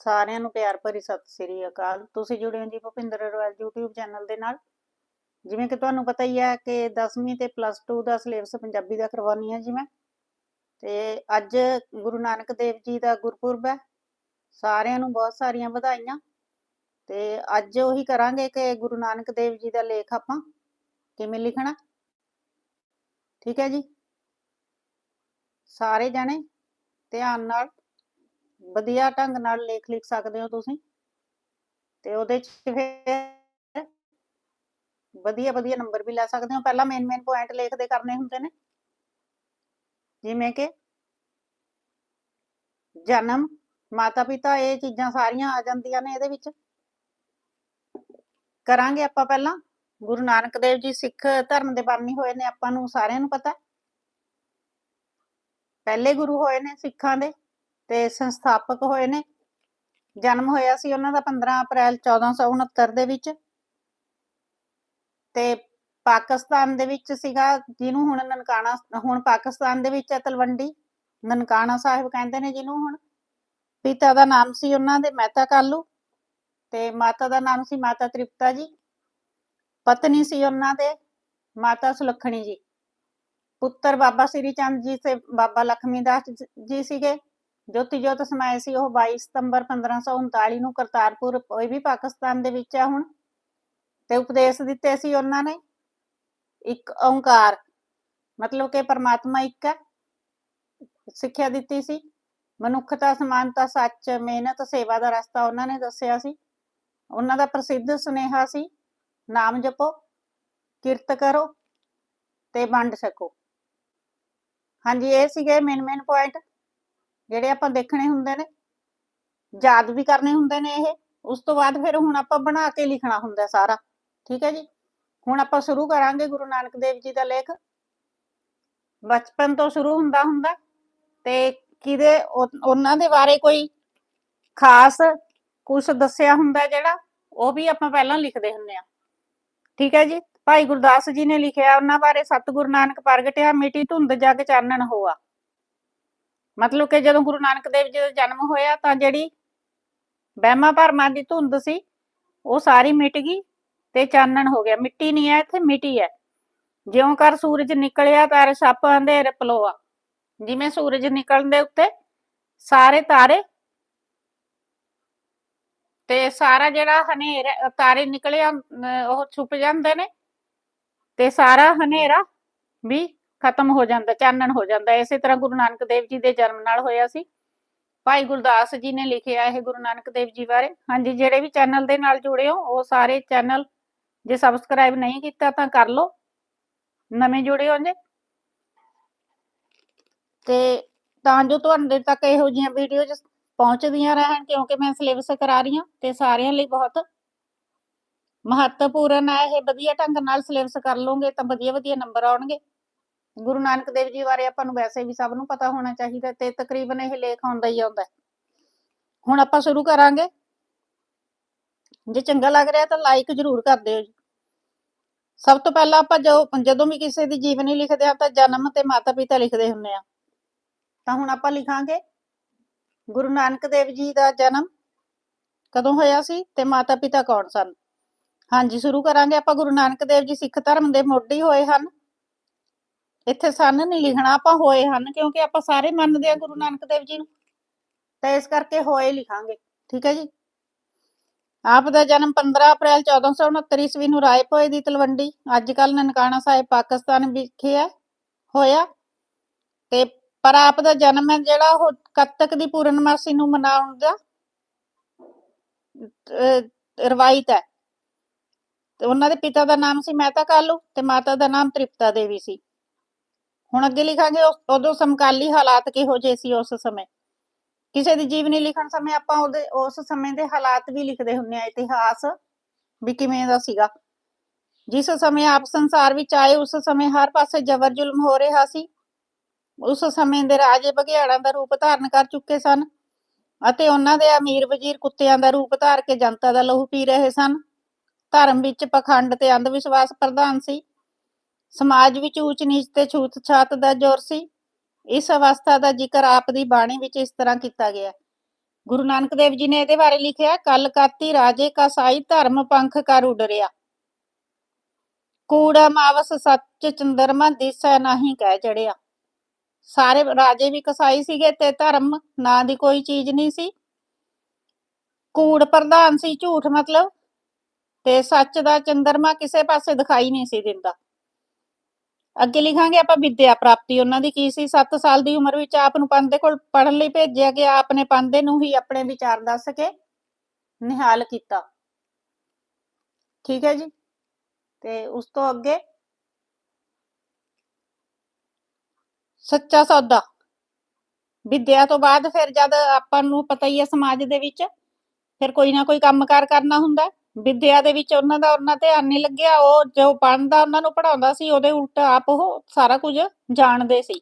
ਸਾਰਿਆਂ ਨੂੰ ਪਿਆਰ ਭਰੀ ਸਤਿ ਸ੍ਰੀ ਅਕਾਲ। ਤੁਸੀਂ ਜੁੜੇ ਹੋ ਜੀ ਭੁਪਿੰਦਰ ਰੋਇਲ YouTube ਚੈਨਲ ਦੇ ਨਾਲ। ਜਿਵੇਂ ਕਿ ਤੁਹਾਨੂੰ ਪਤਾ ਹੀ ਹੈ ਕਿ 10ਵੀਂ ਤੇ ਪਲੱਸ 2 ਦਾ ਸਿਲੇਬਸ ਪੰਜਾਬੀ ਦਾ ਕਰਵਾਉਣੀ ਹੈ ਜੀ ਮੈਂ। ਤੇ ਅੱਜ ਗੁਰੂ ਨਾਨਕ ਦੇਵ ਜੀ ਦਾ ਗੁਰਪੁਰਬ ਹੈ। ਸਾਰਿਆਂ ਨੂੰ ਬਹੁਤ ਸਾਰੀਆਂ ਵਧਾਈਆਂ। ਤੇ ਅੱਜ ਉਹੀ ਕਰਾਂਗੇ ਕਿ ਗੁਰੂ ਨਾਨਕ ਦੇਵ ਜੀ ਦਾ ਲੇਖ ਆਪਾਂ ਕਿਵੇਂ ਲਿਖਣਾ। ਠੀਕ ਹੈ ਜੀ? ਸਾਰੇ ਜਾਣੇ ਧਿਆਨ ਨਾਲ ਵਧੀਆ ਢੰਗ ਨਾਲ ਲੇਖ ਲਿਖ ਸਕਦੇ ਹੋ ਤੁਸੀਂ। ਤੇ ਉਹਦੇ ਚ ਫਿਰ ਵਧੀਆ ਵਧੀਆ ਨੰਬਰ ਵੀ ਲੈ ਸਕਦੇ ਹੋ। ਪਹਿਲਾਂ ਮੇਨ ਮੇਨ ਪੁਆਇੰਟ ਲਿਖਦੇ ਕਰਨੇ ਹੁੰਦੇ ਨੇ। ਜਿਵੇਂ ਕਿ ਜਨਮ, ਮਾਤਾ ਪਿਤਾ ਇਹ ਚੀਜ਼ਾਂ ਸਾਰੀਆਂ ਆ ਜਾਂਦੀਆਂ ਨੇ ਇਹਦੇ ਵਿੱਚ। ਕਰਾਂਗੇ ਆਪਾਂ ਪਹਿਲਾਂ। ਗੁਰੂ ਨਾਨਕ ਦੇਵ ਜੀ ਸਿੱਖ ਧਰਮ ਦੇ ਬਾਨੀ ਹੋਏ ਨੇ ਆਪਾਂ ਨੂੰ ਸਾਰਿਆਂ ਨੂੰ ਪਤਾ। ਪਹਿਲੇ ਗੁਰੂ ਹੋਏ ਨੇ ਸਿੱਖਾਂ ਦੇ। ਤੇ ਸੰਸਥਾਪਕ ਹੋਏ ਨੇ। ਜਨਮ ਹੋਇਆ ਸੀ ਉਹਨਾਂ ਦਾ 15 ਅਪ੍ਰੈਲ 1469 ਦੇ ਵਿੱਚ। ਤੇ ਪਾਕਿਸਤਾਨ ਦੇ ਵਿੱਚ ਸੀਗਾ ਜਿਹਨੂੰ ਹੁਣ ਨਨਕਾਣਾ, ਹੁਣ ਪਾਕਿਸਤਾਨ ਦੇ ਵਿੱਚ ਹੈ ਤਲਵੰਡੀ। ਨਨਕਾਣਾ ਸਾਹਿਬ ਕਹਿੰਦੇ ਨੇ ਜਿਹਨੂੰ ਹੁਣ। ਪਿਤਾ ਦਾ ਨਾਮ ਸੀ ਉਹਨਾਂ ਦੇ, ਮਹਿਤਾ ਕਾਲੂ। ਤੇ ਮਾਤਾ ਦਾ ਨਾਮ ਸੀ ਮਾਤਾ ਤ੍ਰਿਪਤਾ ਜੀ। ਪਤਨੀ ਸੀ ਉਹਨਾਂ ਦੇ, ਮਾਤਾ ਸੁਲੱਖਣੀ ਜੀ। ਪੁੱਤਰ ਬਾਬਾ ਸ੍ਰੀ ਚੰਦ ਜੀ ਤੇ ਬਾਬਾ ਲਖਮੀ ਦਾਸ ਜੀ ਸੀਗੇ। ਜੋਤੀ ਜੋਤ ਸਮਾਏ ਸੀ ਉਹ 22 ਸਤੰਬਰ 1539 ਨੂੰ ਕਰਤਾਰਪੁਰ, ਉਹ ਵੀ ਪਾਕਿਸਤਾਨ ਦੇ ਵਿੱਚ ਆ ਹੁਣ। ਤੇ ਉਪਦੇਸ਼ ਦਿੱਤੇ ਸੀ ਉਹਨਾਂ ਨੇ ਇੱਕ ਓੰਕਾਰ, ਮਤਲਬ ਕਿ ਪਰਮਾਤਮਾ ਇੱਕ ਹੈ। ਸਿੱਖਿਆ ਦਿੱਤੀ ਸੀ। ਮਨੁੱਖਤਾ, ਸਮਾਨਤਾ, ਸੱਚ, ਮਿਹਨਤ, ਸੇਵਾ ਦਾ ਰਸਤਾ ਉਹਨਾਂ ਨੇ ਦੱਸਿਆ ਸੀ। ਉਹਨਾਂ ਦਾ ਪ੍ਰਸਿੱਧ ਸੁਨੇਹਾ ਸੀ, ਨਾਮ ਜਪੋ, ਕਿਰਤ ਕਰੋ ਤੇ ਵੰਡ ਸਕੋ। ਹਾਂਜੀ, ਇਹ ਸੀਗੇ ਮੇਨ ਮੇਨ ਪੁਆਇੰਟ ਜਿਹੜੇ ਆਪਾਂ ਦੇਖਣੇ ਹੁੰਦੇ ਨੇ, ਯਾਦ ਵੀ ਕਰਨੇ ਹੁੰਦੇ ਨੇ ਇਹ, ਉਸ ਤੋਂ ਬਾਅਦ ਫਿਰ ਹੁਣ ਆਪਾਂ ਬਣਾ ਕੇ ਲਿਖਣਾ ਹੁੰਦਾ ਸਾਰਾ, ਠੀਕ ਹੈ ਜੀ? ਹੁਣ ਆਪਾਂ ਸ਼ੁਰੂ ਕਰਾਂਗੇ ਗੁਰੂ ਨਾਨਕ ਦੇਵ ਜੀ ਦਾ ਲੇਖ। ਬਚਪਨ ਤੋਂ ਸ਼ੁਰੂ ਹੁੰਦਾ ਹੁੰਦਾ ਤੇ ਕਿਦੇ ਉਹਨਾਂ ਦੇ ਬਾਰੇ ਕੋਈ ਖਾਸ ਕੁਝ ਦੱਸਿਆ ਹੁੰਦਾ ਜਿਹੜਾ, ਉਹ ਵੀ ਆਪਾਂ ਪਹਿਲਾਂ ਲਿਖਦੇ ਹੁੰਨੇ ਆ ਠੀਕ ਹੈ ਜੀ? ਭਾਈ ਗੁਰਦਾਸ ਜੀ ਨੇ ਲਿਖਿਆ, ਉਹਨਾਂ ਬਾਰੇ ਸਤਿਗੁਰੂ ਨਾਨਕ ਪ੍ਰਗਟਿਆ, ਮਿੱਟੀ ਧੁੰਦ ਜਗ ਚਾਨਣ ਹੋਆ। ਮਤਲਬ ਕਿ ਜਦੋਂ ਗੁਰੂ ਨਾਨਕ ਦੇਵ ਜੀ ਦਾ ਜਨਮ ਹੋਇਆ ਤਾਂ ਜਿਹੜੀ ਵਹਿਮਾਂ ਭਰਮਾਂ ਦੀ ਧੁੰਦ ਸੀ, ਉਹ ਸਾਰੀ ਮਿਟ ਗਈ ਤੇ ਚਾਨਣ ਹੋ ਗਿਆ। ਮਿੱਟੀ ਨਹੀਂ ਹੈ, ਇੱਥੇ ਮਿੱਟੀ ਹੈ। ਜਿਉਂ ਕਰ ਸੂਰਜ ਨਿਕਲਿਆ ਤਾਂ ਸੱਪ ਅੰਧੇਰ ਪਲੋਆ। ਜਿਵੇਂ ਸੂਰਜ ਨਿਕਲਣ ਦੇ ਉੱਤੇ ਸਾਰੇ ਤਾਰੇ ਤੇ ਸਾਰਾ ਜਿਹੜਾ ਹਨੇਰ, ਤਾਰੇ ਨਿਕਲਿਆ ਉਹ ਛੁਪ ਜਾਂਦੇ ਨੇ ਤੇ ਸਾਰਾ ਹਨੇਰਾ ਵੀ ਖਤਮ ਹੋ ਜਾਂਦਾ, ਚਾਨਣ ਹੋ ਜਾਂਦਾ। ਇਸੇ ਤਰ੍ਹਾਂ ਗੁਰੂ ਨਾਨਕ ਦੇਵ ਜੀ ਦੇ ਜਨਮ ਨਾਲ ਹੋਇਆ ਸੀ। ਭਾਈ ਗੁਰਦਾਸ ਜੀ ਨੇ ਲਿਖਿਆ ਇਹ ਗੁਰੂ ਨਾਨਕ ਦੇਵ ਜੀ ਬਾਰੇ। ਹਾਂਜੀ, ਜਿਹੜੇ ਵੀ ਚੈਨਲ ਦੇ ਨਾਲ ਜੁੜੇ ਹੋ, ਉਹ ਸਾਰੇ ਚੈਨਲ ਜੇ ਸਬਸਕ੍ਰਾਈਬ ਨਹੀਂ ਕੀਤਾ ਤਾਂ ਕਰ ਲਓ। ਨਵੇਂ ਜੁੜੇ ਹੋ ਜੇ। ਤੇ ਤਾਂ ਜੋ ਤੁਹਾਡੇ ਤੱਕ ਇਹੋ ਜਿਹੀਆਂ ਵੀਡੀਓਜ਼ ਪਹੁੰਚਦੀਆਂ ਰਹਿਣ, ਕਿਉਂਕਿ ਮੈਂ ਸਿਲੇਬਸ ਕਰਾ ਰਹੀ ਹਾਂ, ਤੇ ਸਾਰਿਆਂ ਲਈ ਬਹੁਤ ਮਹੱਤਵਪੂਰਨ ਹੈ ਇਹ। ਵਧੀਆ ਢੰਗ ਨਾਲ ਸਿਲੇਬਸ ਕਰ ਲਓਗੇ ਤਾਂ ਵਧੀਆ ਵਧੀਆ ਨੰਬਰ ਆਉਣਗੇ। ਗੁਰੂ ਨਾਨਕ ਦੇਵ ਜੀ ਬਾਰੇ ਆਪਾਂ ਨੂੰ ਵੈਸੇ ਵੀ ਸਭ ਨੂੰ ਪਤਾ ਹੋਣਾ ਚਾਹੀਦਾ ਤੇ ਤਕਰੀਬਨ ਇਹ ਲੇਖ ਆਉਂਦਾ ਹੀ ਆਉਂਦਾ। ਹੁਣ ਆਪਾਂ ਸ਼ੁਰੂ ਕਰਾਂਗੇ। ਜੇ ਚੰਗਾ ਲੱਗ ਰਿਹਾ ਤਾਂ ਲਾਈਕ ਜ਼ਰੂਰ ਕਰ ਦਿਓ ਜੀ। ਸਭ ਤੋਂ ਪਹਿਲਾਂ ਆਪਾਂ ਜਦੋਂ ਵੀ ਕਿਸੇ ਦੀ ਜੀਵਨੀ ਲਿਖਦੇ ਆ ਤਾਂ ਜਨਮ ਤੇ ਮਾਤਾ ਪਿਤਾ ਲਿਖਦੇ ਹੁੰਨੇ ਆ ਤਾਂ ਹੁਣ ਆਪਾਂ ਲਿਖਾਂਗੇ, ਗੁਰੂ ਨਾਨਕ ਦੇਵ ਜੀ ਦਾ ਜਨਮ ਕਦੋਂ ਹੋਇਆ ਸੀ ਤੇ ਮਾਤਾ ਪਿਤਾ ਕੌਣ ਸਨ? ਹਾਂਜੀ, ਸ਼ੁਰੂ ਕਰਾਂਗੇ ਆਪਾਂ। ਗੁਰੂ ਨਾਨਕ ਦੇਵ ਜੀ ਸਿੱਖ ਧਰਮ ਦੇ ਮੋਢੀ ਹੋਏ ਹਨ। ਇੱਥੇ ਸਨ ਨਹੀਂ ਲਿਖਣਾ, ਆਪਾਂ ਹੋਏ ਹਨ, ਕਿਉਂਕਿ ਆਪਾਂ ਸਾਰੇ ਮੰਨਦੇ ਆ ਗੁਰੂ ਨਾਨਕ ਦੇਵ ਜੀ ਨੂੰ। ਤਾਂ ਇਸ ਕਰਕੇ ਹੋਏ ਲਿਖਾਂਗੇ, ਠੀਕ ਹੈ ਜੀ? ਆਪ ਦਾ ਜਨਮ 15 ਅਪ੍ਰੈਲ 1469 ਈਸਵੀ ਨੂੰ ਰਾਏਪੋਏ ਦੀ ਤਲਵੰਡੀ ਅੱਜ ਕੱਲ ਨਨਕਾਣਾ ਸਾਹਿਬ ਪਾਕਿਸਤਾਨ ਵਿਖੇ ਹੈ, ਹੋਇਆ। ਤੇ ਪਰ ਆਪ ਦਾ ਜਨਮ ਹੈ ਜਿਹੜਾ ਉਹ ਕੱਤਕ ਦੀ ਪੂਰਨਮਾਸੀ ਨੂੰ ਮਨਾਉਣ ਦਾ ਰਵਾਇਤ ਹੈ। ਤੇ ਉਹਨਾਂ ਦੇ ਪਿਤਾ ਦਾ ਨਾਮ ਸੀ ਮਹਿਤਾ ਕਾਲੂ ਤੇ ਮਾਤਾ ਦਾ ਨਾਮ ਤ੍ਰਿਪਤਾ ਦੇਵੀ ਸੀ। ਹੁਣ ਅੱਗੇ ਲਿਖਾਂਗੇ ਉਦੋਂ ਸਮਕਾਲੀ ਹਾਲਾਤ ਕਿਹੋ ਜਿਹੇ ਸੀ ਉਸ ਸਮੇਂ? ਕਿਸੇ ਦੀ ਜੀਵਨੀ ਲਿਖਣ ਸਮੇਂ ਆਪਾਂ ਉਹਦੇ, ਉਸ ਸਮੇਂ ਦੇ ਹਾਲਾਤ ਵੀ ਲਿਖਦੇ ਹੁੰਨੇ ਆ ਇਤਿਹਾਸ ਵੀ ਕਿਵੇਂ ਦਾ ਸੀਗਾ। ਜਿਸ ਸਮੇਂ ਆਪ ਸੰਸਾਰ ਵਿੱਚ ਆਏ, ਉਸ ਸਮੇਂ ਹਰ ਪਾਸੇ ਜ਼ਬਰ ਜ਼ੁਲਮ ਹੋ ਰਿਹਾ ਸੀ। ਉਸ ਸਮੇਂ ਦੇ ਰਾਜੇ ਬਘਿਆੜਾਂ ਦਾ ਰੂਪ ਧਾਰਨ ਕਰ ਚੁੱਕੇ ਸਨ ਅਤੇ ਉਹਨਾਂ ਦੇ ਅਮੀਰ ਵਜ਼ੀਰ ਕੁੱਤਿਆਂ ਦਾ ਰੂਪ ਧਾਰ ਕੇ ਜਨਤਾ ਦਾ ਲਹੂ ਪੀ ਰਹੇ ਸਨ। ਧਰਮ ਵਿੱਚ ਪਖੰਡ ਤੇ ਅੰਧ ਵਿਸ਼ਵਾਸ ਪ੍ਰਧਾਨ ਸੀ। ਸਮਾਜ ਵਿੱਚ ਊਚ ਨੀਚ ਤੇ ਛੂਤ ਛਾਤ ਦਾ ਜ਼ੋਰ ਸੀ। ਇਸ ਅਵਸਥਾ ਦਾ ਜ਼ਿਕਰ ਆਪ ਦੀ ਬਾਣੀ ਵਿੱਚ ਇਸ ਤਰ੍ਹਾਂ ਕੀਤਾ ਗਿਆ। ਗੁਰੂ ਨਾਨਕ ਦੇਵ ਜੀ ਨੇ ਇਹਦੇ ਬਾਰੇ ਲਿਖਿਆ ਕਲਕਾਤੀ ਰਾਜੇ ਕਾ ਸਾਈ ਧਰਮ ਪੰਖ ਕਰ ਉਡਰਿਆ। ਕੂੜਾ ਮਾਵਸ ਸੱਚ ਚੰਦਰਮਾ ਦਿਸੈ ਨਹੀਂ ਕਹਿ ਚੜਿਆ। ਸਾਰੇ ਰਾਜੇ ਵੀ ਕਸਾਈ ਸੀਗੇ ਤੇ ਧਰਮ ਨਾਂ ਦੀ ਕੋਈ ਚੀਜ਼ ਨਹੀਂ ਸੀ। ਕੂੜ ਪ੍ਰਧਾਨ ਸੀ ਝੂਠ ਮਤਲਬ ਤੇ ਸੱਚ ਦਾ ਚੰਦਰਮਾ ਕਿਸੇ ਪਾਸੇ ਦਿਖਾਈ ਨਹੀਂ ਸੀ ਦਿੰਦਾ। ਅੱਗੇ ਲਿਖਾਂਗੇ ਆਪਾਂ ਵਿਦਿਆ ਪ੍ਰਾਪਤੀ, ਉਹਨਾਂ ਦੀ ਕੀ ਸੀ? 7 ਸਾਲ ਦੀ ਉਮਰ ਵਿੱਚ ਆਪ ਨੂੰ ਪੰਥ ਕੋਲ ਪੜਨ ਲਈ ਭੇਜਿਆ ਗਿਆ। ਆਪਨੇ ਪੰਦੇ ਨੂੰ ਹੀ ਆਪਣੇ ਵਿਚਾਰ ਦੱਸ ਕੇ ਨਿਹਾਲ ਕੀਤਾ। ਠੀਕ ਹੈ ਜੀ? ਤੇ ਉਸ ਤੋਂ ਅੱਗੇ? ਸੱਚਾ ਸੌਦਾ। ਵਿਦਿਆ ਤੋਂ ਬਾਅਦ ਫਿਰ ਜਦ ਆਪਾਂ ਨੂੰ ਪਤਾ ਹੀ ਹੈ ਸਮਾਜ ਦੇ ਵਿੱਚ, ਫਿਰ ਕੋਈ ਨਾ ਕੋਈ ਕੰਮਕਾਰ ਕਰਨਾ ਹੁੰਦਾ। ਵਿਦਿਆ ਦੇ ਵਿੱਚ ਉਹਨਾਂ ਦਾ ਉਹਨਾਂ ਧਿਆਨ ਨਹੀਂ ਲੱਗਿਆ, ਉਹ ਜੋ ਪੜ੍ਹਦਾ ਉਹਨਾਂ ਨੂੰ ਪੜਾਉਂਦਾ ਸੀ, ਉਹਦੇ ਉਲਟ ਆਪ ਉਹ ਸਾਰਾ ਕੁਝ ਜਾਣਦੇ ਸੀ।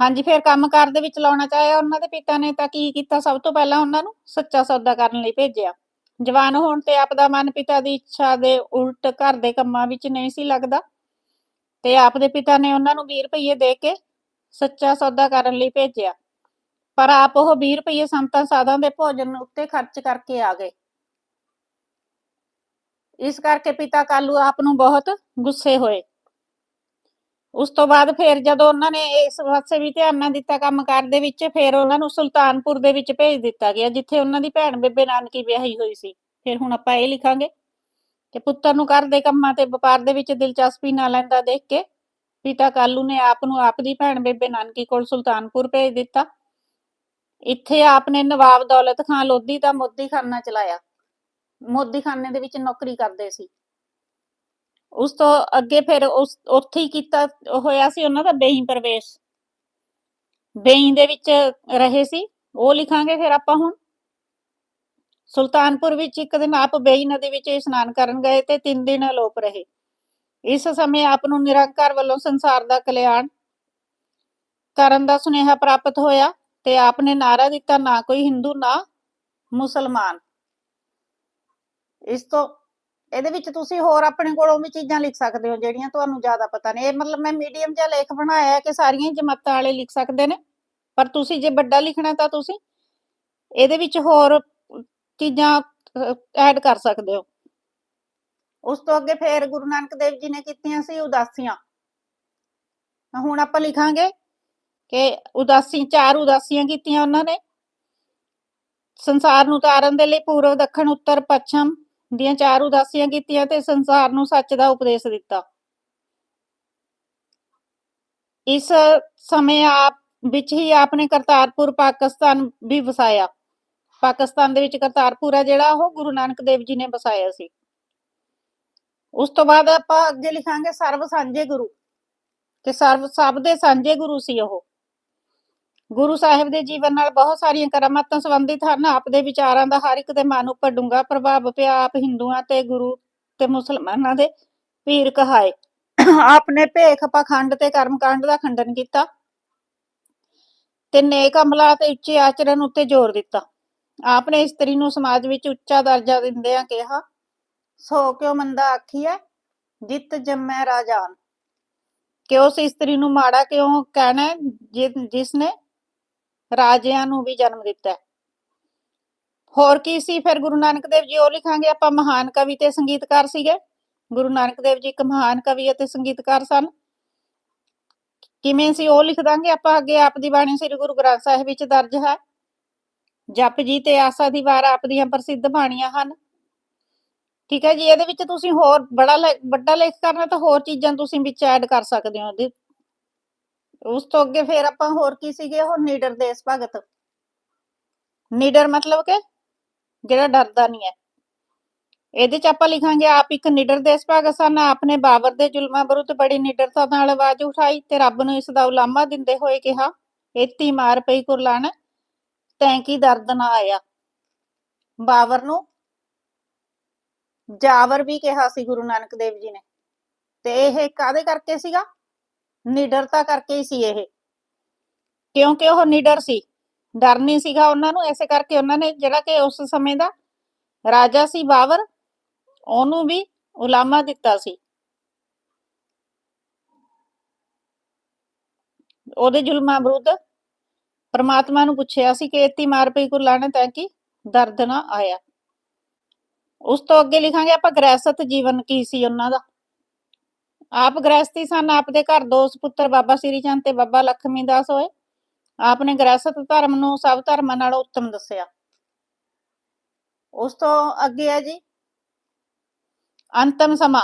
ਹਾਂਜੀ, ਫਿਰ ਕੰਮਕਾਰ ਦੇ ਵਿੱਚ ਲਾਉਣਾ ਚਾਹਿਆ ਉਹਨਾਂ ਦੇ ਪਿਤਾ ਨੇ ਤਾਂ ਕੀ ਕੀਤਾ? ਸਭ ਤੋਂ ਪਹਿਲਾਂ ਉਹਨਾਂ ਨੂੰ ਸੱਚਾ ਸੌਦਾ ਕਰਨ ਲਈ ਭੇਜਿਆ। ਜਵਾਨ ਹੋਣ ਤੇ ਆਪ ਦਾ ਮਨ ਪਿਤਾ ਦੀ ਇੱਛਾ ਦੇ ਉਲਟ ਘਰ ਦੇ ਕੰਮਾਂ ਵਿੱਚ ਨਹੀਂ ਸੀ ਲੱਗਦਾ ਤੇ ਆਪ ਦੇ ਪਿਤਾ ਨੇ ਉਹਨਾਂ ਨੂੰ 20 ਰੁਪਏ ਦੇ ਕੇ ਸੱਚਾ ਸੌਦਾ ਕਰਨ ਲਈ ਭੇਜਿਆ। ਪਰ ਆਪ ਉਹ 20 ਰੁਪਏ ਸੰਤਾਂ, ਸਾਧਾਂ ਦੇ ਭੋਜਨ ਉੱਤੇ ਖਰਚ ਕਰਕੇ ਆ ਗਏ। ਇਸ ਕਰਕੇ ਪਿਤਾ ਕਾਲੂ ਆਪ ਨੂੰ ਬਹੁਤ ਗੁੱਸੇ ਹੋਏ। ਉਸ ਤੋਂ ਬਾਅਦ ਫਿਰ ਜਦੋਂ ਉਹਨਾਂ ਨੇ ਇਸ ਪਾਸੇ ਵੀ ਧਿਆਨ ਨਾ ਦਿੱਤਾ ਕੰਮ ਕਾਰ ਦੇ ਵਿੱਚ, ਫਿਰ ਉਹਨਾਂ ਨੂੰ ਸੁਲਤਾਨਪੁਰ ਦੇ ਵਿੱਚ ਭੇਜ ਦਿੱਤਾ ਗਿਆ, ਜਿੱਥੇ ਉਹਨਾਂ ਦੀ ਭੈਣ ਬੇਬੇ ਨਾਨਕੀ ਵਿਆਹੀ ਹੋਈ ਸੀ। ਫਿਰ ਹੁਣ ਆਪਾਂ ਇਹ ਲਿਖਾਂਗੇ ਕਿ ਪੁੱਤਰ ਨੂੰ ਘਰ ਦੇ ਕੰਮਾਂ ਤੇ ਵਪਾਰ ਦੇ ਵਿੱਚ ਦਿਲਚਸਪੀ ਨਾ ਲੈਂਦਾ ਦੇਖ ਕੇ ਪਿਤਾ ਕਾਲੂ ਨੇ ਆਪ ਨੂੰ ਆਪ ਦੀ ਭੈਣ ਬੇਬੇ ਨਾਨਕੀ ਕੋਲ ਸੁਲਤਾਨਪੁਰ ਭੇਜ ਦਿੱਤਾ। ਇੱਥੇ ਆਪ ਨੇ ਨਵਾਬ ਦੌਲਤ ਖਾਨ ਲੋਧੀ ਦਾ ਮੋਦੀ ਖਾਨਾ ਚਲਾਇਆ। ਮੋਦੀਖਾਨੇ ਦੇ ਵਿੱਚ ਨੌਕਰੀ ਕਰਦੇ ਸੀ। ਉਸ ਤੋਂ ਅੱਗੇ ਫਿਰ ਉਸ, ਉੱਥੇ ਹੀ ਕੀਤਾ, ਹੋਇਆ ਸੀ ਉਹਨਾਂ ਦਾ ਬੇਈ ਪ੍ਰਵੇਸ਼। ਬੇਈ ਦੇ ਵਿੱਚ ਰਹੇ ਸੀ। ਉਹ ਲਿਖਾਂਗੇ ਫਿਰ ਆਪਾਂ ਹੁਣ। ਸੁਲਤਾਨਪੁਰ ਵਿੱਚ ਇੱਕ ਦਿਨ ਆਪ ਬੇਈ ਨਦੀ ਵਿੱਚ ਇਸ਼ਨਾਨ ਕਰਨ ਗਏ ਤੇ ਤਿੰਨ ਦਿਨ ਅਲੋਪ ਰਹੇ। ਇਸ ਸਮੇਂ ਆਪ ਨੂੰ ਨਿਰੰਕਾਰ ਵੱਲੋਂ ਸੰਸਾਰ ਦਾ ਕਲਿਆਣ ਕਰਨ ਦਾ ਸੁਨੇਹਾ ਪ੍ਰਾਪਤ ਹੋਇਆ ਤੇ ਆਪ ਨੇ ਨਾਰਾ ਦਿੱਤਾ, ਨਾ ਕੋਈ ਹਿੰਦੂ, ਨਾ ਮੁਸਲਮਾਨ। ਇਸ ਤੋਂ, ਇਹਦੇ ਵਿੱਚ ਤੁਸੀਂ ਹੋਰ ਆਪਣੇ ਕੋਲੋਂ ਵੀ ਚੀਜ਼ਾਂ ਲਿਖ ਸਕਦੇ ਹੋ, ਜਿਹੜੀਆਂ ਤੁਹਾਨੂੰ ਜ਼ਿਆਦਾ ਪਤਾ ਨੇ। ਇਹ ਮਤਲਬ ਮੈਂ ਮੀਡੀਅਮ ਜਿਹਾ ਲੇਖ ਬਣਾਇਆ ਹੈ ਕਿ ਸਾਰੀਆਂ ਜਮਾਤਾਂ ਵਾਲੇ ਲਿਖ ਸਕਦੇ ਨੇ। ਪਰ ਤੁਸੀਂ ਜੇ ਵੱਡਾ ਲਿਖਣਾ ਤਾਂ ਤੁਸੀਂ ਇਹਦੇ ਵਿੱਚ ਹੋਰ ਚੀਜ਼ਾਂ ਐਡ ਕਰ ਸਕਦੇ ਹੋ। ਉਸ ਤੋਂ ਅੱਗੇ ਫੇਰ ਗੁਰੂ ਨਾਨਕ ਦੇਵ ਜੀ ਨੇ ਕੀਤੀਆਂ ਸੀ ਉਦਾਸੀਆਂ। ਹੁਣ ਆਪਾਂ ਲਿਖਾਂਗੇ ਕਿ ਉਦਾਸੀ, ਚਾਰ ਉਦਾਸੀਆਂ ਕੀਤੀਆਂ ਉਹਨਾਂ ਨੇ। ਸੰਸਾਰ ਨੂੰ ਤਾਰਨ ਦੇ ਲਈ ਪੂਰਵ ਦੱਖਣ, ਉੱਤਰ, ਪੱਛਮ ਦੀਆਂ ਚਾਰ ਉਦਾਸੀਆਂ ਕੀਤੀਆਂ ਤੇ ਸੰਸਾਰ ਨੂੰ ਸੱਚ ਦਾ ਉਪਦੇਸ਼ ਦਿੱਤਾ। ਇਸ ਸਮੇਂ ਆਪ, ਵਿੱਚ ਹੀ ਆਪਨੇ ਕਰਤਾਰਪੁਰ, ਪਾਕਿਸਤਾਨ ਵੀ ਵਸਾਇਆ। ਪਾਕਿਸਤਾਨ ਦੇ ਵਿੱਚ ਕਰਤਾਰਪੁਰ ਆ ਜਿਹੜਾ, ਉਹ ਗੁਰੂ ਨਾਨਕ ਦੇਵ ਜੀ ਨੇ ਵਸਾਇਆ ਸੀ। ਉਸ ਤੋਂ ਬਾਅਦ ਆਪਾਂ ਅੱਗੇ ਲਿਖਾਂਗੇ ਸਰਵ ਸਾਂਝੇ ਗੁਰੂ। ਤੇ ਸਰਵ, ਸਭ ਦੇ ਸਾਂਝੇ ਗੁਰੂ ਸੀ ਉਹ। ਗੁਰੂ ਸਾਹਿਬ ਦੇ ਜੀਵਨ ਨਾਲ ਬਹੁਤ ਸਾਰੀਆਂ ਕਰਾਮਾਤਾਂ ਸੰਬੰਧਿਤ ਹਨ। ਆਪ ਦੇ ਵਿਚਾਰਾਂ ਦਾ ਹਰ ਇੱਕ ਦੇ ਮਨ ਉੱਪਰ ਡੂੰਘਾ ਪ੍ਰਭਾਵ ਪਿਆ। ਆਪ ਹਿੰਦੂਆਂ ਤੇ ਗੁਰੂ ਤੇ ਮੁਸਲਮਾਨਾਂ ਦੇ ਪੀਰ ਕਹਾਏ। ਆਪ ਨੇ ਭੇਖ ਪਖੰਡ ਤੇ ਕਰਮਕਾਂਡ ਦਾ ਖੰਡਨ ਕੀਤਾ ਤੇ ਨੇਕ ਅਮਲਾ ਤੇ ਉੱਚੇ ਆਚਰਣ ਉੱਤੇ ਜ਼ੋਰ ਦਿੱਤਾ। ਆਪ ਨੇ ਇਸਤਰੀ ਨੂੰ ਸਮਾਜ ਵਿੱਚ ਉੱਚਾ ਦਰਜਾ ਦਿੰਦਿਆਂ ਕਿਹਾ ਸੋ ਕਿਉ ਮੰਦਾ ਆਖੀਐ? ਜਿਤ ਜੰਮੈ ਰਾਜਾਨ। ਕਿ ਉਸ ਇਸਤਰੀ ਨੂੰ ਮਾੜਾ ਕਿਉਂ ਕਹਿਣਾ? ਹੈ, ਜਿਸ ਨੇ ਰਾਜਿਆਂ ਨੂੰ ਵੀ ਜਨਮ ਦਿੱਤਾ ਹੋਰ ਕੀ ਸੀ? ਫਿਰ ਗੁਰੂ ਨਾਨਕ ਦੇਵ ਜੀ ਉਹ ਲਿਖਾਂਗੇ, ਆਪਾਂ ਮਹਾਨ ਕਵੀ ਤੇ ਸੰਗੀਤਕਾਰ ਸੀਗੇ। ਗੁਰੂ ਨਾਨਕ ਦੇਵ ਜੀ ਇੱਕ ਮਹਾਨ ਕਵੀ ਅਤੇ ਸੰਗੀਤਕਾਰ ਸਨ। ਕਿਵੇਂ ਸੀ ਉਹ ਲਿਖ ਦਾਂਗੇ ਆਪਾਂ? ਅੱਗੇ ਆਪ ਦੀ ਬਾਣੀ ਸ੍ਰੀ ਗੁਰੂ ਗ੍ਰੰਥ ਸਾਹਿਬ ਵਿੱਚ ਦਰਜ ਹੈ। ਜਪ ਜੀ ਤੇ ਆਸਾ ਦੀ ਵਾਰ ਆਪ ਦੀਆਂ ਪ੍ਰਸਿੱਧ ਬਾਣੀਆਂ ਹਨ। ਠੀਕ ਹੈ ਜੀ, ਇਹਦੇ ਵਿੱਚ ਤੁਸੀਂ ਹੋਰ ਬੜਾ ਲੇ- ਵੱਡਾ ਲੇਖ ਕਰਨਾ ਤਾਂ ਹੋਰ ਚੀਜ਼ਾਂ ਤੁਸੀਂ ਵਿੱਚ ਐਡ ਕਰ ਸਕਦੇ ਹੋ। ਉਸ ਤੋਂ ਅੱਗੇ ਫਿਰ ਆਪਾਂ ਹੋਰ ਕੀ ਸੀਗੇ ਉਹ? ਨੀਡਰ ਦੇਸ਼ ਭਗਤ। ਨੀਡਰ ਮਤਲਬ ਕਿ ਜਿਹੜਾ ਡਰਦਾ ਨਹੀਂ ਹੈ। ਇਹਦੇ ਚ ਆਪਾਂ ਲਿਖਾਂਗੇ, ਆਪ ਇੱਕ ਨਿਡਰ ਦੇਸ਼ ਭਗਤ ਸਨ, ਆਪਨੇ ਬਾਬਰ ਦੇ ਜ਼ੁਲਮਾਂ ਵਿਰੁੱਧ ਬੜੀ ਨਿਡਰਤਾ ਨਾਲ ਆਵਾਜ਼ ਉਠਾਈ ਤੇ ਰੱਬ ਨੂੰ ਇਸ ਦਾ ਉਲਾਮਾ ਦਿੰਦੇ ਹੋਏ ਕਿਹਾ ਏਤੀ ਮਾਰ ਪਈ ਕੁਰਲਾਣ ਤੈਂ ਕੀ ਦਰਦ ਨਾ ਆਇਆ? ਬਾਬਰ ਨੂੰ ਜਾਵਰ ਵੀ ਕਿਹਾ ਸੀ ਗੁਰੂ ਨਾਨਕ ਦੇਵ ਜੀ ਨੇ। ਤੇ ਇਹ ਕਾਦੇ ਕਰਕੇ ਸੀਗਾ? ਨਿਡਰਤਾ ਕਰਕੇ ਹੀ ਸੀ ਇਹ। ਕਿਉਂਕਿ ਉਹ ਨਿਡਰ ਸੀ। ਡਰ ਨਹੀਂ ਸੀਗਾ ਉਹਨਾਂ ਨੂੰ ਐਸੇ ਕਰਕੇ ਉਹਨਾਂ ਨੇ ਜਿਹੜਾ ਕਿ ਉਸ ਸਮੇਂ ਦਾ ਰਾਜਾ ਸੀ ਬਾਬਰ ਉਹਨੂੰ ਵੀ ਉਲਾਮਾ ਦਿੱਤਾ ਸੀ। ਉਹਦੇ ਜ਼ੁਲਮਾਂ ਵਿਰੁੱਧ ਪਰਮਾਤਮਾ ਨੂੰ ਪੁੱਛਿਆ ਸੀ ਕਿ ਇਤੀ ਮਾਰ ਪਈ ਕੁਰਲਾਣੇ ਤੈ ਕੀ ਦਰਦ ਨਾ ਆਇਆ। ਉਸ ਤੋਂ ਅੱਗੇ ਲਿਖਾਂਗੇ ਆਪਾਂ ਗ੍ਰਹਿਸਤ ਜੀਵਨ ਕੀ ਸੀ ਉਹਨਾਂ ਦਾ। ਆਪ ਗ੍ਰਹਿਸਤੀ ਸਨ, ਆਪ ਦੇ ਘਰ ਦੋ ਸੁਪੁੱਤਰ, ਬਾਬਾ ਸ੍ਰੀ ਚੰਦ ਤੇ ਬਾਬਾ ਲਖਮੀ ਦਾਸ ਹੋਏ। ਆਪ ਨੇ ਗ੍ਰਹਿਸਤ ਧਰਮ ਨੂੰ ਸਭ ਧਰਮਾਂ ਨਾਲੋਂ ਉੱਤਮ ਦੱਸਿਆ। ਉਸ ਤੋਂ ਅੱਗੇ ਹੈ ਜੀ। ਅੰਤਮ ਸਮਾਂ।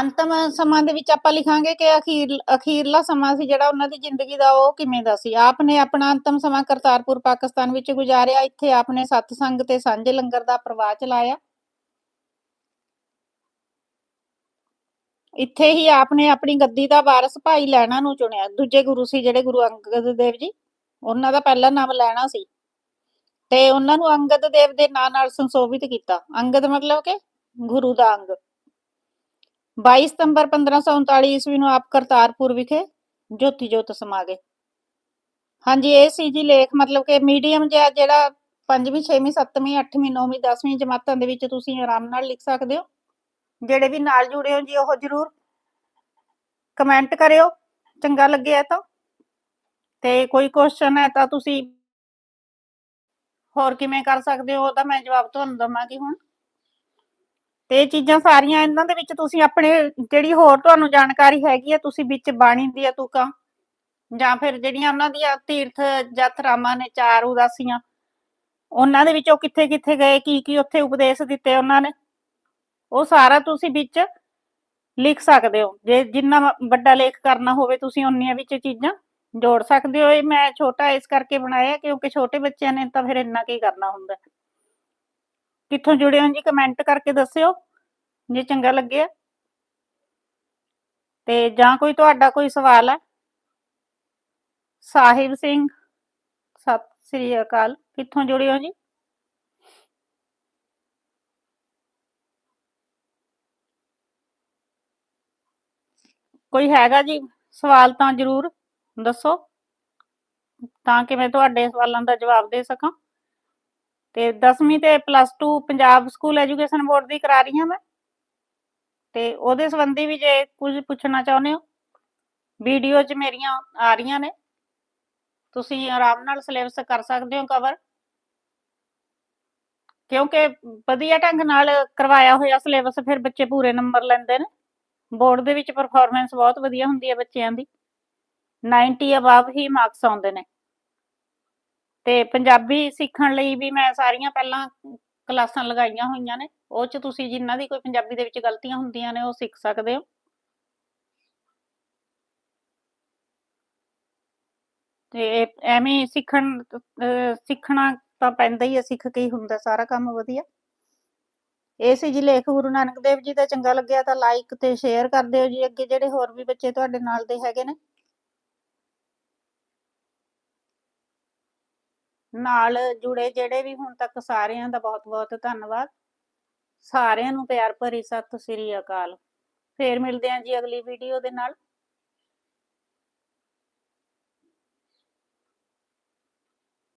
ਅੰਤਮ ਸਮਾਂ ਦੇ ਵਿੱਚ ਆਪਾਂ ਲਿਖਾਂਗੇ ਕਿ ਅਖੀਰ, ਅਖੀਰਲਾ ਸਮਾਂ ਸੀ ਜਿਹੜਾ ਉਹਨਾਂ ਦੀ ਜ਼ਿੰਦਗੀ ਦਾ, ਉਹ ਕਿਵੇਂ ਦਾ ਸੀ। ਆਪ ਨੇ ਆਪਣਾ ਅੰਤਮ ਸਮਾਂ ਕਰਤਾਰਪੁਰ, ਪਾਕਿਸਤਾਨ ਵਿੱਚ ਗੁਜ਼ਾਰਿਆ। ਇੱਥੇ ਆਪ ਨੇ ਸਤਸੰਗ ਤੇ ਸਾਂਝੇ ਲੰਗਰ ਦਾ ਪ੍ਰਵਾਹ ਚਲਾਇਆ। ਇੱਥੇ ਹੀ ਆਪ ਨੇ ਆਪਣੀ ਗੱਦੀ ਦਾ ਵਾਰਸ ਭਾਈ ਲੈਣਾ ਨੂੰ ਚੁਣਿਆ। ਦੂਜੇ ਗੁਰੂ ਸੀ ਜਿਹੜੇ ਗੁਰੂ ਅੰਗਦ ਦੇਵ ਜੀ, ਉਹਨਾਂ ਦਾ ਪਹਿਲਾ ਨਾਮ ਲੈਣਾ ਸੀ। ਤੇ ਉਹਨਾਂ ਨੂੰ ਅੰਗਦ ਦੇਵ ਦੇ ਨਾਂ ਨਾਲ ਸੰਸੋਭਿਤ ਕੀਤਾ। ਅੰਗਦ ਮਤਲਬ ਕਿ ਗੁਰੂ ਦਾ ਅੰਗ। 22 ਸਤੰਬਰ 1539 ਈਸਵੀ ਨੂੰ ਆਪ ਕਰਤਾਰਪੁਰ ਵਿਖੇ ਜੋਤੀ ਜੋਤ ਸਮਾ ਗਏ। ਹਾਂਜੀ, ਇਹ ਸੀ ਜੀ ਲੇਖ, ਮਤਲਬ ਕਿ ਮੀਡੀਅਮ ਜਿਹਾ ਜਿਹੜਾ ਪੰਜਵੀਂ, ਛੇਵੀਂ, ਸੱਤਵੀਂ, ਅੱਠਵੀਂ, ਨੌਵੀਂ, ਦਸਵੀਂ ਜਮਾਤਾਂ ਦੇ ਵਿੱਚ ਤੁਸੀਂ ਆਰਾਮ ਨਾਲ ਲਿਖ ਸਕਦੇ ਹੋ। ਜਿਹੜੇ ਵੀ ਨਾਲ ਜੁੜੇ ਹੋ ਜੀ, ਉਹ ਜਰੂਰ ਕਮੈਂਟ ਕਰਿਓ, ਚੰਗਾ ਲੱਗਿਆ ਤਾਂ। ਤੇ ਕੋਈ ਕੁਐਸਚਨ ਹੈ ਤਾਂ ਤੁਸੀਂ ਹੋਰ ਕਿਵੇਂ ਕਰ ਸਕਦੇ ਹੋ ਉਹਦਾ ਮੈਂ ਜਵਾਬ ਤੁਹਾਨੂੰ ਦਵਾਂਗੀ ਹੁਣ। ਤੇ ਇਹ ਚੀਜ਼ਾਂ ਸਾਰੀਆਂ ਇਹਨਾਂ ਦੇ ਵਿੱਚ ਤੁਸੀਂ ਆਪਣੇ, ਜਿਹੜੀ ਹੋਰ ਤੁਹਾਨੂੰ ਜਾਣਕਾਰੀ ਹੈਗੀ ਹੈ ਤੁਸੀਂ ਵਿੱਚ ਬਾਣੀ ਦੀਆਂ ਤੁਕਾਂ ਜਾਂ ਫਿਰ ਜਿਹੜੀਆਂ ਉਹਨਾਂ ਦੀਆਂ ਤੀਰਥ ਯਾਤਰਾਵਾਂ ਨੇ, ਚਾਰ ਉਦਾਸੀਆਂ, ਉਹਨਾਂ ਦੇ ਵਿੱਚ ਉਹ ਕਿੱਥੇ ਕਿੱਥੇ ਗਏ ਕੀ ਕੀ ਉੱਥੇ ਉਪਦੇਸ਼ ਦਿੱਤੇ ਉਹਨਾਂ ਨੇ। ਉਹ ਸਾਰਾ ਤੁਸੀਂ ਵਿੱਚ ਲਿਖ ਸਕਦੇ ਹੋ। ਜੇ ਜਿੰਨਾ ਵੱਡਾ ਲੇਖ ਕਰਨਾ ਹੋਵੇ ਤੁਸੀਂ ਉਨੀਆਂ ਵਿੱਚ ਚੀਜ਼ਾਂ ਜੋੜ ਸਕਦੇ ਹੋ। ਇਹ ਮੈਂ ਛੋਟਾ ਇਸ ਕਰਕੇ ਬਣਾਇਆ ਕਿਉਂਕਿ ਛੋਟੇ ਬੱਚਿਆਂ ਨੇ ਤਾਂ ਫਿਰ ਇੰਨਾ ਕੀ ਕਰਨਾ ਹੁੰਦਾ। ਹੈ। ਕਿੱਥੋਂ ਜੁੜੇ ਹੋ ਜੀ ਕਮੈਂਟ ਕਰਕੇ ਦੱਸਿਓ, ਜੇ ਚੰਗਾ ਲੱਗਿਆ। ਤੇ ਜਾਂ ਕੋਈ ਤੁਹਾਡਾ ਕੋਈ ਸਵਾਲ ਹੈ? ਸਾਹਿਬ ਸਿੰਘ, ਸਤਿ ਸ੍ਰੀ ਅਕਾਲ। ਕਿੱਥੋਂ ਜੁੜੇ ਹੋ ਜੀ? ਕੋਈ ਹੈਗਾ ਜੀ? ਸਵਾਲ ਤਾਂ ਜ਼ਰੂਰ ਦੱਸੋ। ਤਾਂ ਕਿ ਮੈਂ ਤੁਹਾਡੇ ਸਵਾਲਾਂ ਦਾ ਜਵਾਬ ਦੇ ਸਕਾਂ। ਤੇ 10ਵੀਂ ਤੇ plus 2 Punjab School Education Board ਦੀ ਕਰਾ ਰਹੀ ਹਾਂ ਮੈਂ। ਤੇ ਉਹਦੇ ਸੰਬੰਧੀ ਵੀ ਜੇ ਕੁਝ ਪੁੱਛਣਾ ਚਾਹੁੰਦੇ ਹੋ ਵੀਡੀਓ 'ਚ ਮੇਰੀਆਂ ਆ ਰਹੀਆਂ ਨੇ। ਤੁਸੀਂ ਆਰਾਮ ਨਾਲ ਸਿਲੇਬਸ ਕਰ ਸਕਦੇ ਹੋ ਕਵਰ ਕਿਉਂਕਿ ਵਧੀਆ ਢੰਗ ਨਾਲ ਕਰਵਾਇਆ ਹੋਇਆ ਸਿਲੇਬਸ ਫਿਰ ਬੱਚੇ ਪੂਰੇ ਨੰਬਰ ਲੈਂਦੇ ਨੇ। ਬੋਰਡ ਦੇ ਵਿੱਚ ਪਰਫਾਰਮੈਂਸ ਬਹੁਤ ਵਧੀਆ ਹੁੰਦੀ ਹੈ ਬੱਚਿਆਂ ਦੀ। 90 ਅਬਵ ਹੀ ਮਾਰਕਸ ਆਉਂਦੇ ਨੇ। ਤੇ ਪੰਜਾਬੀ ਸਿੱਖਣ ਲਈ ਵੀ ਮੈਂ ਸਾਰੀਆਂ ਪਹਿਲਾਂ ਕਲਾਸਾਂ ਲਗਾਈਆਂ ਹੋਈਆਂ ਨੇ। ਉਹ ਚ ਤੁਸੀਂ ਜਿਨ੍ਹਾਂ ਦੀ ਕੋਈ ਪੰਜਾਬੀ ਦੇ ਵਿੱਚ ਗਲਤੀਆਂ ਹੁੰਦੀਆਂ ਨੇ, ਉਹ ਸਿੱਖ ਸਕਦੇ ਹੋ। ਤੇ ਐਵੇਂ ਸਿੱਖਣ ਸਿੱਖਣਾ ਤਾਂ ਪੈਂਦਾ ਹੀ ਹੈ, ਸਿੱਖ ਕੇ ਹੀ ਹੁੰਦਾ ਸਾਰਾ ਕੰਮ ਵਧੀਆ। ਇਹ ਸੀ ਜੀ ਲੇਖ ਗੁਰੂ ਨਾਨਕ ਦੇਵ ਜੀ ਦਾ, ਚੰਗਾ ਲੱਗਿਆ ਤਾਂ ਲਾਈਕ ਤੇ ਸ਼ੇਅਰ ਕਰ ਦਿਓ ਜੀ ਅੱਗੇ ਜਿਹੜੇ ਹੋਰ ਵੀ ਬੱਚੇ ਤੁਹਾਡੇ ਨਾਲ ਦੇ ਹੈਗੇ ਨੇ। ਨਾਲ ਜੁੜੇ ਜਿਹੜੇ ਵੀ ਹੁਣ ਤੱਕ ਸਾਰਿਆਂ ਦਾ ਬਹੁਤ-ਬਹੁਤ ਧੰਨਵਾਦ। ਸਾਰਿਆਂ ਨੂੰ ਪਿਆਰ ਭਰੀ ਸਤਿ ਸ੍ਰੀ ਅਕਾਲ। ਫੇਰ ਮਿਲਦੇ ਹਾਂ ਜੀ ਅਗਲੀ ਵੀਡੀਓ ਦੇ ਨਾਲ।